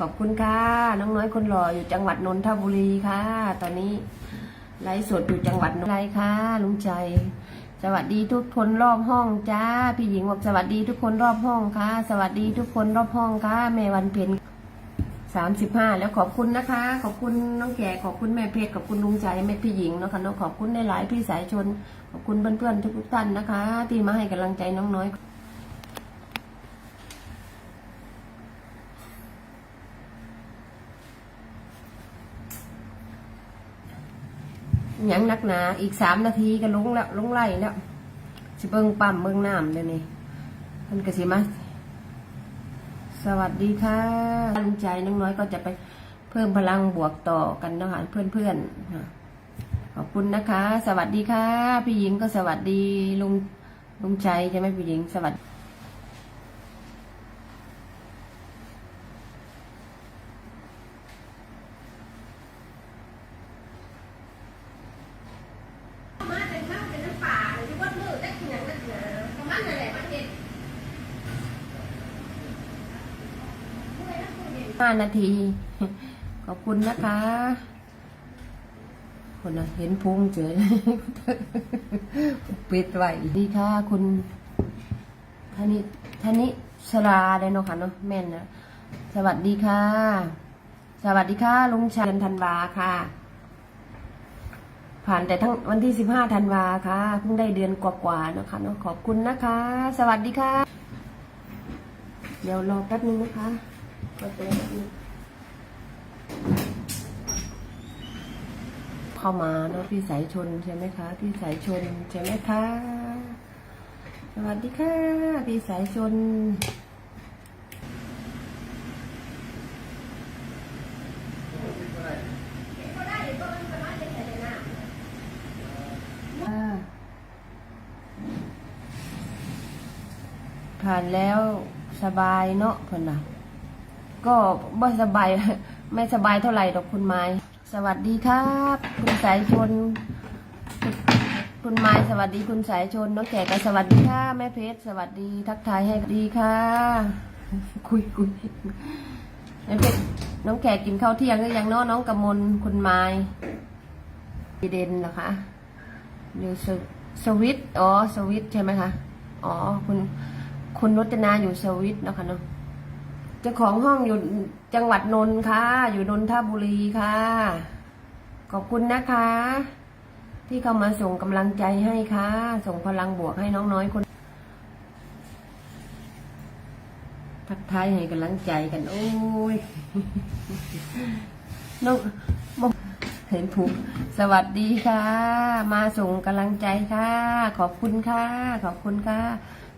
ขอบคุณค่ะ น้องน้อยคนหล่ออยู่จังหวัดนนทบุรีค่ะ ตอนนี้ไลฟ์สดอยู่จังหวัดนนทบุรีค่ะลุงใจสวัสดีทุกคนรอบห้องจ้า พี่หญิงบอกสวัสดีทุกคนรอบห้องค่ะ สวัสดีทุกคนรอบห้องค่ะแม่วันเพ็ญสามสิบห้าแล้วขอบคุณนะคะ ขอบคุณน้องแก่ขอบคุณแม่เพชรขอบคุณลุงใจแม่พี่หญิงเนาะคะเนาะขอบคุณในหลายพี่สายชน ขอบคุณเพื่อนๆทุกท่านนะคะ ที่มาให้กำลังใจน้องน้อย หยังนักหนา อีกสามนาทีก็ลงแล้วลงไล่แล้วสิเบิ่งปั๊มเบิ่งน้ำเดี๋ยวนี้มันก็สิมาสวัสดีค่ะตั้งใจน้องน้อยก็จะไปเพิ่มพลังบวกต่อกันนะคะเพื่อนๆค่ะขอบคุณนะคะ สวัสดีค่ะ พี่หญิงก็สวัสดีลุงลุงใจใช่ไหมพี่หญิงสวัสดี มาเป็นน้ำเป็นน้ำป่าหรือที่วัดมือได้กินอย่างนั้นเหรอประมาณนั่นแหละประเทศ ห้านาที ขอบคุณนะคะคนเห็นพุงเฉยปิดไว้ดีค่ะคุณธนิธนิชราเลยเนาะค่ะเนาะแม่นนะสวัสดีค่ะ สวัสดีค่ะลุงชัยนธันวาค่ะ ผ่านแต่ทั้งวันที่สิบห้าธันวาค่ะเพิ่งได้เดือนกว่าๆเนาะค่ะเนาะขอบคุณนะคะ สวัสดีค่ะ เดี๋ยวรอแป๊บนึงนะคะ เข้ามาเนาะพี่สายชนใช่ไหมคะ พี่สายชนใช่ไหมคะ สวัสดีค่ะ พี่สายชนอ่าผ่านแล้วสบายเนาะเพิ่นน่ะ ก็บ่สบายไม่สบายเท่าไหร่ดอกคุณไม้ สวัสดีครับ คุณสายชน คุณไม้สวัสดีคุณสายชนน้องแขกก็สวัสดีค่ะแม่เพชรสวัสดีทักทายให้ดีค่ะคุยคุยแม่เพชรน้องแขกกินข้าวเที่ยงหรือยังเนาะน้องกำมลคุณไม้ดีเด่นเหรอคะอยู่สวสวิตอ๋อสวิตใช่ไหมคะอ๋อคุณคุณรจนาอยู่สวิตนะคะเนาะ เจ้าของห้องอยู่จังหวัดนนท์ค่ะ อยู่นนทบุรีค่ะ ขอบคุณนะคะ ที่เข้ามาส่งกำลังใจให้ค่ะ ส่งพลังบวกให้น้องน้อยคน ทักทายให้กำลังใจกันโอ้ยน้องบอกเห็นผูกสวัสดีค่ะ มาส่งกำลังใจค่ะ ขอบคุณค่ะ ขอบคุณค่ะ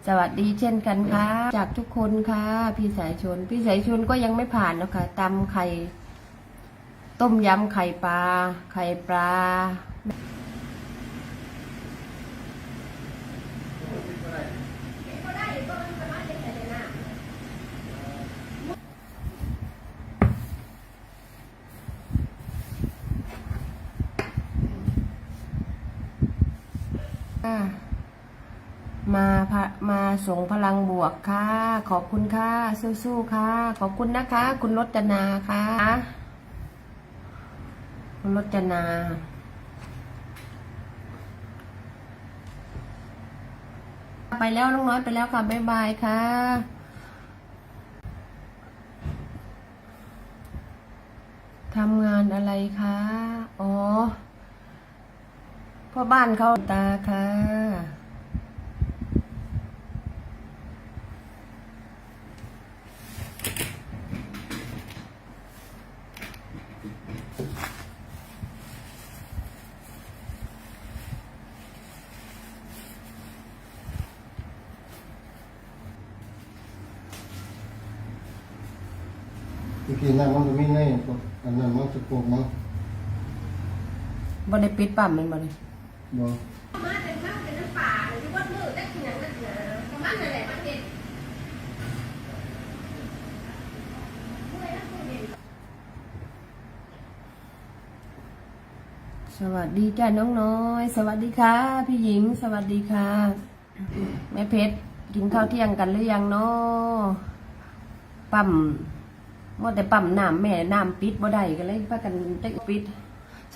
สวัสดีเช่นกันค่ะ จากทุกคนค่ะ พี่สายชน พี่สายชนก็ยังไม่ผ่านนะคะตำไข่ ต้มยำไข่ปลา ไข่ปลาค่ะ มามาส่งพลังบวกค่ะ ขอบคุณค่ะ สู้ๆค่ะ ขอบคุณนะคะ คุณรจนาค่ะ คุณรจนาไปแล้วน้องน้อยไปแล้วค่ะ บ๊ายบายค่ะ ทำงานอะไรคะ อ๋อพ่อบ้านเขาตาค่ะ อีกทีนั่นมันก็มีในอันนั้นมันสะโพกมั้งบ่ได้ปิดปั๊มแมันบ่ได้บ่มาเป็นน้ำเป็นน้ำป่าหรือที่วัดมือได้กินอย่างนั้นเหรอประมาณนั่นแหละประเทศสวัสดีจ้าน้องน้อย สวัสดีค่ะ พี่หญิง สวัสดีค่ะแม่เพชรกินข้าวเที่ยงกันหรือยังเนาะปั๊ม มัวแต่ปั๊มน้ำแม่น้ำปิดบ่ได้ก็เลยพากันได้ปิด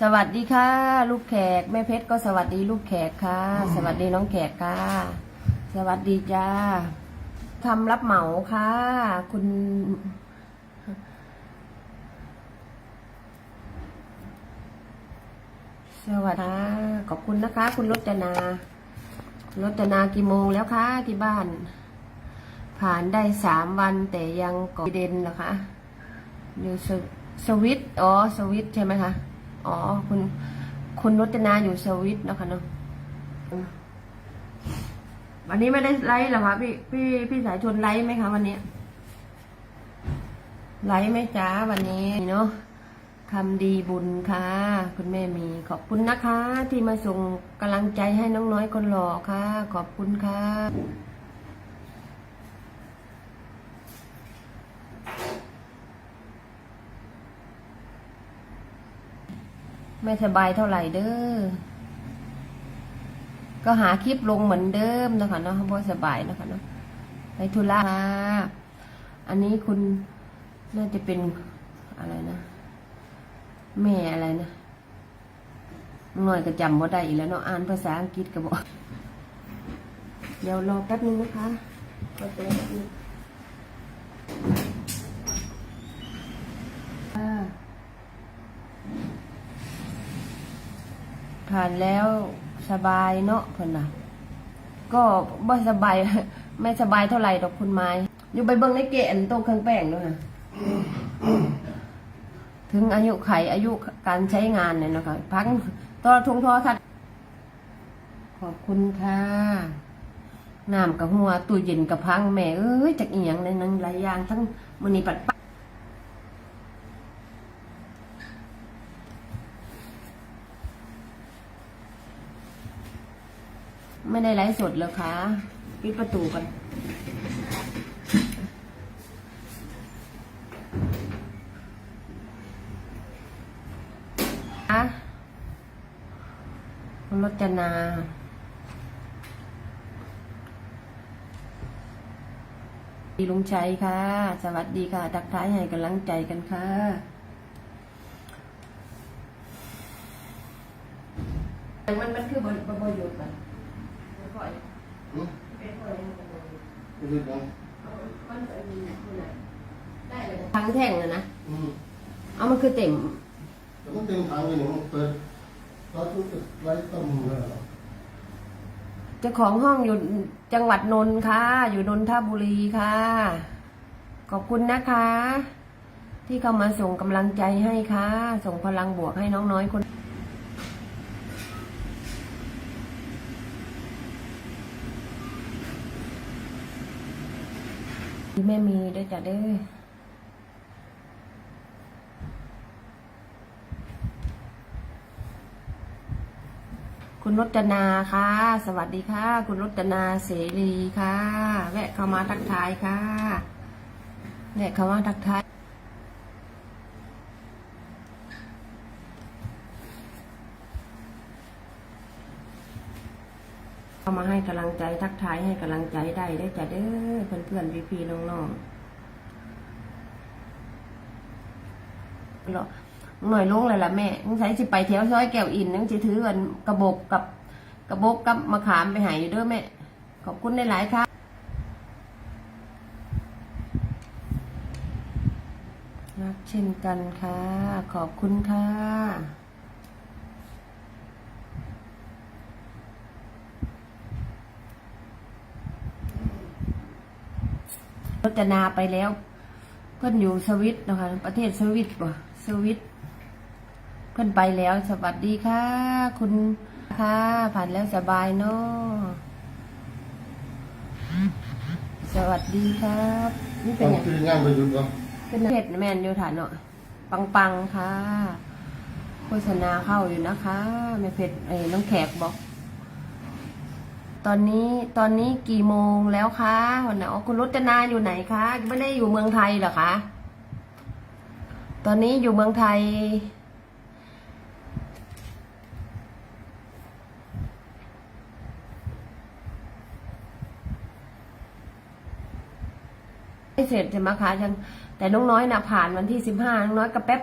สวัสดีค่ะ ลูกแขกแม่เพชรก็สวัสดีลูกแขกค่ะ สวัสดีน้องแขกค่ะ สวัสดีจ้าทำรับเหมาค่ะ คุณ สวัสดีขอบคุณนะคะ คุณรจนารจนากี่โมงแล้วคะที่บ้าน ผ่านได้สามวันแต่ยังก่อเด่นเหรอคะ อยู่สวสวิตอ๋อสวิตใช่ไหมคะอ๋อคุณคุณรจนาอยู่สวิตนะคะเนาะวันนี้ไม่ได้ไลฟ์หรอคะพี่พี่พี่สายชนไลฟ์ไหมคะวันนี้ไลฟ์ไหมจ้าวันนี้เนาะทำดีบุญค่ะ คุณแม่มีขอบคุณนะคะ ที่มาส่งกำลังใจให้น้องน้อยคนหล่อค่ะ ขอบคุณค่ะ ไม่สบายเท่าไหร่เด้อ ก็หาคลิปลงเหมือนเดิมนะคะเนาะเพราะสบายนะคะเนาะไปธุระค่ะอันนี้คุณน่าจะเป็นอะไรนะแม่อะไรนะหน่อยก็จำว่าได้อีกแล้วเนาะอ่านภาษาอังกฤษก็บอกเดี๋ยวรอแป๊บนึงนะคะรอแป๊บนึง ผ่านแล้วสบายเนาะเพิ่นน่ะ ก็บ่สบาย ไม่สบายเท่าไหร่ดอกคุณไม้ อยู่ไปเบิ่งในเกอันตเครื่องแป้งด้วยนะถึงอายุไขอายุการใช้งานเนี่ยนะคะพังตอทุงทอทัดขอบคุณค่ะน้ำกับหัวตู้เย็นกับพังแม่เอ้ยจากอีหยังในนั้นหลายอย่างทั้งมื้อนี้ปัด ไม่ได้ไลฟ์สดเลยค่ะปิดประตูกันอะรจนาดีลุงชัยค่ะ สวัสดีค่ะ ทักทายให้กำลังใจกันค่ะ มันมันคือบริบท มันอืมไปดูนะทั้งแท่งเลยนะอืมเอามันคือเต็มแต่มันเต็มทางเลยเนี่ยมันเปิดตอนทุกข์ไร้ต้มเลยเหรอเจ้าของห้องอยู่จังหวัดนนท์ค่ะ อยู่นนทบุรีค่ะ ขอบคุณนะคะ ที่เข้ามาส่งกำลังใจให้ค่ะ ส่งพลังบวกให้น้องน้อยคน แม่มีได้จ้ะเด้อคุณรจนาค่ะ สวัสดีค่ะ คุณรจนาเสรีค่ะ แวะเข้ามาทักทายค่ะแวะเข้ามาทักทาย เข้ามาให้กำลังใจทักทายให้กำลังใจได้ได้จ้ะเด้อเพื่อนเพื่อนพี่พี่ๆน้องๆหรอหน่อยลงเลยล่ะแม่สงสัยสิไปแถวซอยแก้วอินนึงสิถือกันกระบอกกับกระบอกกับมะขามไปหายอยู่เด้อแม่ ขอบคุณในหลายครับรักเช่นกันค่ะ ขอบคุณค่ะ จนาไปแล้ว เพื่อนอยู่สวิตนะคะ ประเทศสวิตป่ะสวิต เพื่อนไปแล้ว สวัสดีค่ะ คุณค่ะผ่านแล้วสบายเนาะสวัสดีครับนี่ตเป็อนนอย่างที่งานไปหยุดวะเป็นเพชรแมนอยู่ฐานเนาะปังปังๆค่ะ โฆษณาเข้าอยู่นะคะแม่เพชรเอ้ยน้องแขกบอก ตอนนี้ตอนนี้กี่โมงแล้วคะวันไหนอ๋อคุณรจนาอยู่ไหนคะ ไม่ได้อยู่เมืองไทยเหรอคะ ตอนนี้อยู่เมืองไทย ไม่เสร็จใช่ไหมคะยังแต่น้องน้อยน่ะผ่านวันที่สิบห้าน้องน้อยก็แป๊บ